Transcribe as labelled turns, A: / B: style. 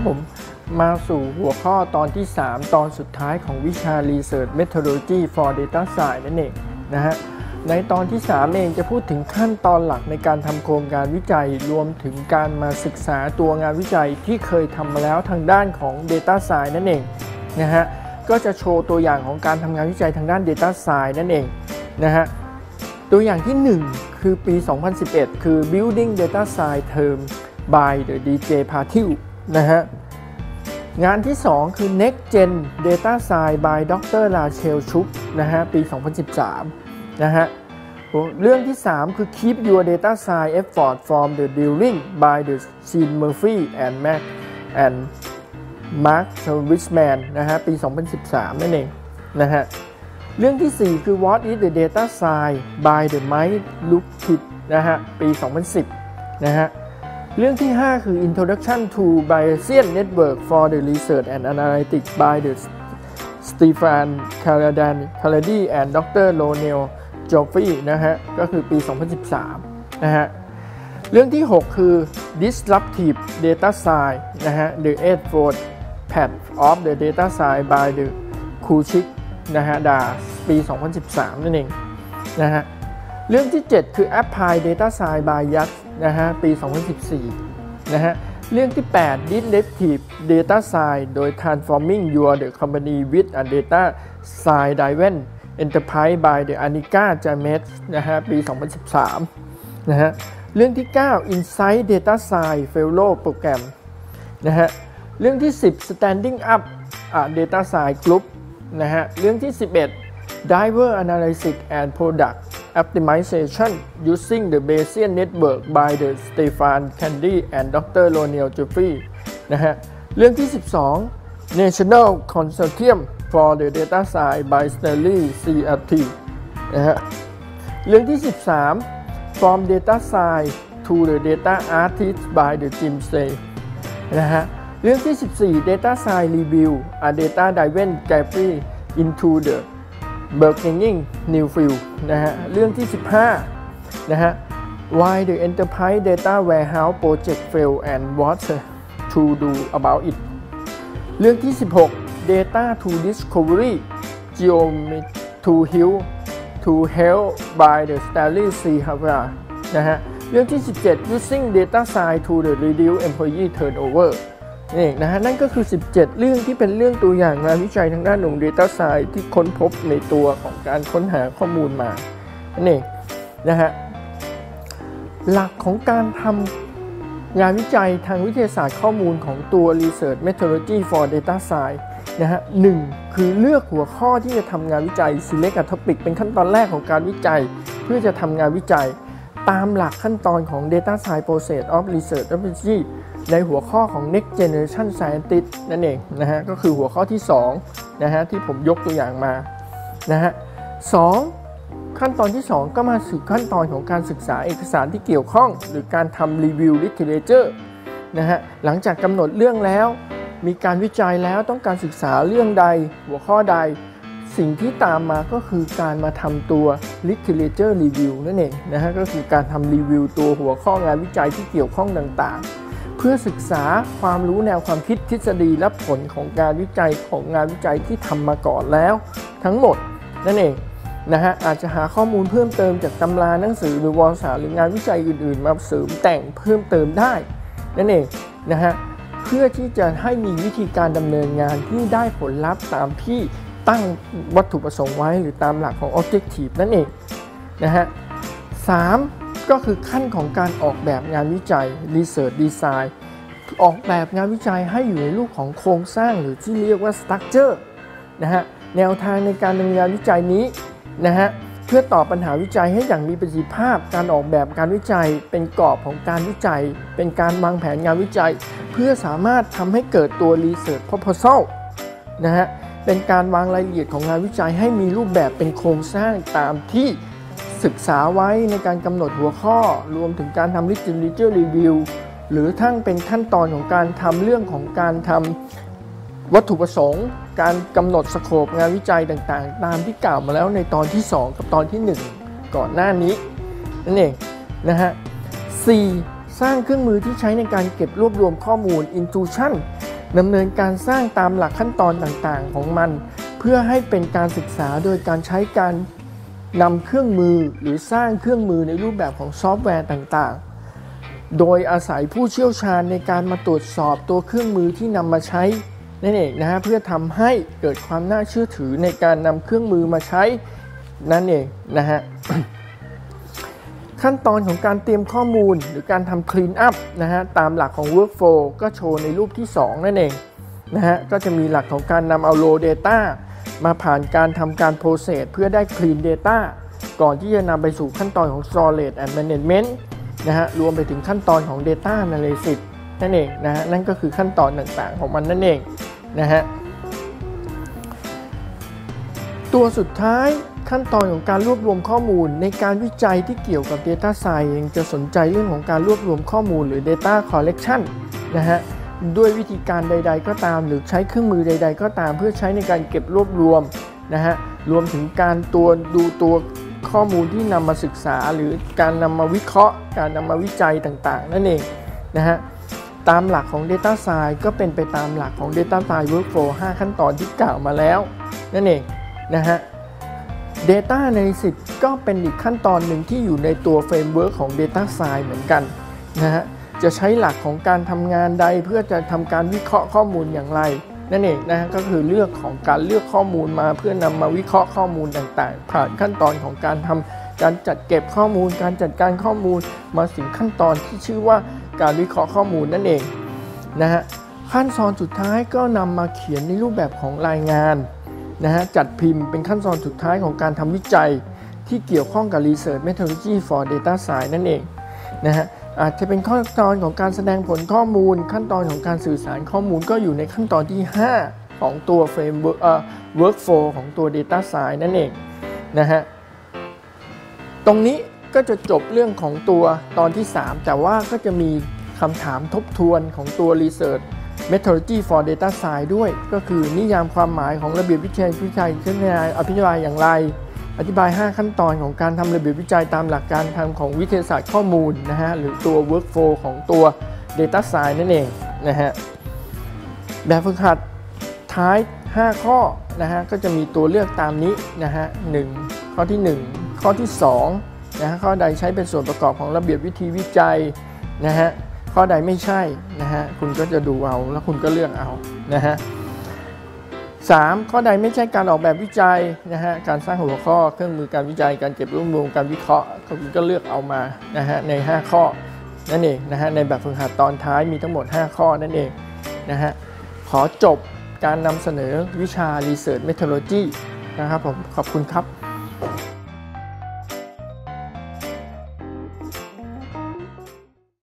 A: ครับผม มาสู่หัวข้อตอนที่ 3 ตอนสุดท้ายของวิชา Research Methodology for Data Science นั่นเองนะฮะในตอนที่ 3 เองจะพูดถึงขั้นตอนหลักในการทำโครงการวิจัยรวมถึงการมาศึกษาตัวงานวิจัยที่เคยทำมาแล้วทางด้านของ Data Science นั่นเองนะฮะก็จะโชว์ตัวอย่างของการทำงานวิจัยทางด้าน Data Science นั่นเองนะฮะตัวอย่างที่ 1 คือปี 2011 คือ Building Data Science Term by the DJ Patil นะฮะ งานที่ 2 คือ Next Gen Data Science by Dr. Rachel Chuk นะฮะ ปี 2013 นะฮะ เรื่องที่ 3 คือ Keep Your Data Science Effort from the Dealing by the Sean Murphy and Mac and Mark Richman นะฮะ ปี 2013 นั่นเอง นะฮะ เรื่องที่ 4 คือ What is the Data Science by the Mike Lukit นะฮะ ปี 2010 นะฮะ เรื่องที่ 5 คือ Introduction to Bayesian Network for the Research and Analytics by the Stefan Caradi and Dr. Ronel j o f f e y นะฮะ ก็คือปี 2013 นะฮะ เรื่องที่ 6 คือ Disruptive Data Science นะฮะ The Eightfold Path of the Data Science by the Kuchik นะฮะดาปี 2013 นั่นเอง นะฮะ เรื่องที่ 7 คือ Apply Data Science by Yax นะฮะปี 2014 นะฮะเรื่องที่ 8 Disruptive Data Science โดย Transforming Your the Company with a Data Science Driven Enterprise by the Anika James นะฮะปี 2013 นะฮะเรื่องที่ 9 Insight Data Science Fellow Program นะฮะเรื่องที่ 10 Standing Up a Data Science Group นะฮะเรื่องที่ 11 Diver Analysis and Product Optimization using the Bayesian Network by the Stefan Candy and Dr. Ronel Jeffrey นะฮะ เรื่องที่ 12 National Consortium for the Data Science by Stanley CRT นะฮะ เรื่องที่ 13 From Data Science to the Data Artist by the Jim Say นะฮะ เรื่องที่ 14 Data Science Review a Data Driven Gallery into the Burgeoning New Field นะฮะเรื่องที่ 15 นะฮะ Why the Enterprise Data Warehouse Project Fail and What to Do About It เรื่องที่ 16 Data to Discovery Geometry to Heal to Help by the Stanley C. Havra นะฮะ เรื่องที่ 17 Using Data Science to the Reduce Employee Turnover นี่นะฮะนั่นก็คือ 17 เรื่องที่เป็นเรื่องตัวอย่างงานวิจัยทางด้านของ Data Science ที่ค้นพบในตัวของการค้นหาข้อมูลมานั่นเองนะฮะหลักของการทำงานวิจัยทางวิทยาศาสตร์ข้อมูลของตัว Research Methodology for Data Science นะฮะหนึ่งคือเลือกหัวข้อที่จะทำงานวิจัย select a topic เป็นขั้นตอนแรกของการวิจัย เพื่อจะทำงานวิจัย ตามหลักขั้นตอนของ Data Science Process of Research Methodology ในหัวข้อของ Next Generation Scientist นั่นเองนะฮะก็คือหัวข้อที่2นะฮะที่ผมยกตัวอย่างมานะฮะสองขั้นตอนที่ 2 ก็มาสู่ขั้นตอนของการศึกษาเอกสารที่เกี่ยวข้อง หรือการทำรีวิว literature นะฮะหลังจากกำหนดเรื่องแล้ว มีการวิจัยแล้วต้องการศึกษาเรื่องใด หัวข้อใด สิ่งที่ตามมาก็คือการมาทำตัว literature review นั่นเองนะฮะก็คือการทำรีวิวตัวหัวข้องานวิจัยที่เกี่ยวข้องต่างๆ พื่อศึกษาความรู้แนวความคิดทฤษฎีและผลของการวิจัยของงานวิจัยที่ทำมาก่อนแล้ว ทั้งหมดนั่นเองนะฮะอาจจะหาข้อมูลเพิ่มเติมจากตำราหนังสือหรือวารสารหรืองานวิจัยอื่นๆ มาเสริมแต่งเพิ่มเติมได้นั่นเองนะฮะเพื่อที่จะให้มีวิธีการดำเนินงานที่ได้ผลลัพธ์ตามที่ตั้งวัตถุประสงค์ไว้หรือตามหลักของ Objective นั่นเองนะฮะสาม ก็คือขั้นของการออกแบบงานวิจัย Research Design ออกแบบงานวิจัยให้อยู่ในรูปของโครงสร้างหรือที่เรียกว่า Structure นะฮะแนวทางในการดำเนินงานวิจัยนี้นะฮะเพื่อตอบปัญหาวิจัยให้อย่างมีประสิทธิภาพ การออกแบบการวิจัย เป็นกรอบของการวิจัย เป็นการวางแผนงานวิจัย เพื่อสามารถทำให้เกิดตัว Research Proposal นะฮะเป็นการวางรายละเอียดของงานวิจัยให้มีรูปแบบเป็นโครงสร้างตามที่ ศึกษาไว้ในการกำหนดหัวข้อรวมถึงการทำ literature review หรือทั้งเป็นขั้นตอนของการทำเรื่องของการทำวัตถุประสงค์ การกำหนดสโคปงานวิจัยต่างๆ ตามที่กล่าวมาแล้วในตอนที่ 2 กับตอนที่ 1 ก่อนหน้านี้นั่นเองนะฮะ 4. สร้างเครื่องมือที่ใช้ในการเก็บรวบรวมข้อมูล Intuition ดำเนินการสร้างตามหลักขั้นตอนต่างๆ ของมัน เพื่อให้เป็นการศึกษาโดยการใช้การ นำเครื่องมือหรือสร้างเครื่องมือในรูปแบบของซอฟต์แวร์ต่างๆ โดยอาศัยผู้เชี่ยวชาญในการมาตรวจสอบตัวเครื่องมือที่นำมาใช้นั่นเองนะฮะเพื่อทำให้เกิดความน่าเชื่อถือในการนำเครื่องมือมาใช้นั่นเองนะฮะขั้นตอนของการเตรียมข้อมูลหรือการทำ clean up นะฮะตามหลักของ workflow ก็โชว์ในรูปที่ 2 นั่นเองนะฮะก็จะมีหลักของการนำเอา raw data มาผ่านการทำการ process เพื่อได้ clean data ก่อนที่จะนำไปสู่ขั้นตอนของ storage and management นะฮะรวมไปถึงขั้นตอนของ data analysis นั่นเองนะฮะนั่นก็คือขั้นตอนต่างๆของมันนั่นเองนะฮะตัวสุดท้ายขั้นตอนของการรวบรวมข้อมูลในการวิจัยที่เกี่ยวกับ Data Science จะสนใจเรื่องของการรวบรวมข้อมูลหรือ Data Collection นะฮะ ด้วยวิธีการใด ๆ ก็ตาม หรือใช้เครื่องมือใด ๆ ก็ตาม เพื่อใช้ในการเก็บรวบรวมนะฮะรวมถึงการตัวดูตัวข้อมูลที่นำมาศึกษา หรือการนำมาวิเคราะห์ การนำมาวิจัยต่างๆ นั่นเองนะฮะตามหลักของ Data Science ก็เป็นไปตามหลักของ Data Science Workflow 5 ขั้นตอนที่กล่าวมาแล้ว นั่นเองนะฮะ Data Analysis ก็เป็นอีกขั้นตอนหนึ่งที่อยู่ในตัวเฟรมเวิร์กของ Data Science เหมือนกันนะฮะ จะใช้หลักของการทำงานใดเพื่อจะทำการวิเคราะห์ข้อมูลอย่างไรนั่นเองนะฮะก็คือเลือกของการเลือกข้อมูลมาเพื่อนำมาวิเคราะห์ข้อมูลต่างๆ ผ่านขั้นตอนของการทำการจัดเก็บข้อมูล การจัดการข้อมูลมาถึงขั้นตอนที่ชื่อว่าการวิเคราะห์ข้อมูลนั่นเองนะฮะขั้นตอนสุดท้ายก็นำมาเขียนในรูปแบบของรายงานนะฮะจัดพิมพ์เป็นขั้นตอนสุดท้ายของการทำวิจัย ที่เกี่ยวข้องกับ Research Methodology for Data Science นั่นเองนะฮะ อาจจะเป็นขั้นตอนของการแสดงผลข้อมูล ขั้นตอนของการสื่อสารข้อมูลก็อยู่ในขั้นตอนที่ 5 ของตัว Framework เอ่อ Workflow ของตัว Data Science นั่นเองนะฮะตรงนี้ก็จะจบเรื่องของตัวตอนที่ 3 แต่ว่าก็จะมีคำถามทบทวนของตัว Research Methodology for Data Science ด้วย ก็คือนิยามความหมายของระเบียบวิจัยวิจัยขึ้นในอภิบายอย่างไร อธิบาย 5 ขั้นตอนของการทำระเบียบวิจัยตามหลักการทำของวิทยาศาสตร์ข้อมูลนะฮะหรือตัว workflow ของตัว Data Science นั่นเองนะฮะแบบฝึกหัดท้าย 5 ข้อนะฮะก็จะมีตัวเลือกตามนี้นะฮะ1ข้อที่ 1 ข้อที่2นะฮะข้อใดใช้เป็นส่วนประกอบของระเบียบวิธีวิจัยนะฮะข้อใดไม่ใช่นะฮะคุณก็จะดูเอาแล้วคุณก็เลือกเอานะฮะ สามข้อใดไม่ใช่การออกแบบวิจัยนะฮะการสร้างหัวข้อเครื่องมือการวิจัย การเก็บรวบรวมการวิเคราะห์คุณก็เลือกเอามานะฮะใน 5 ข้อนั่นเองนะฮะในแบบฝึกหัดตอนท้ายมีทั้งหมด 5 ข้อนั่นเองนะฮะขอจบการนำเสนอวิชา Research Methodology นะครับผมขอบคุณครับ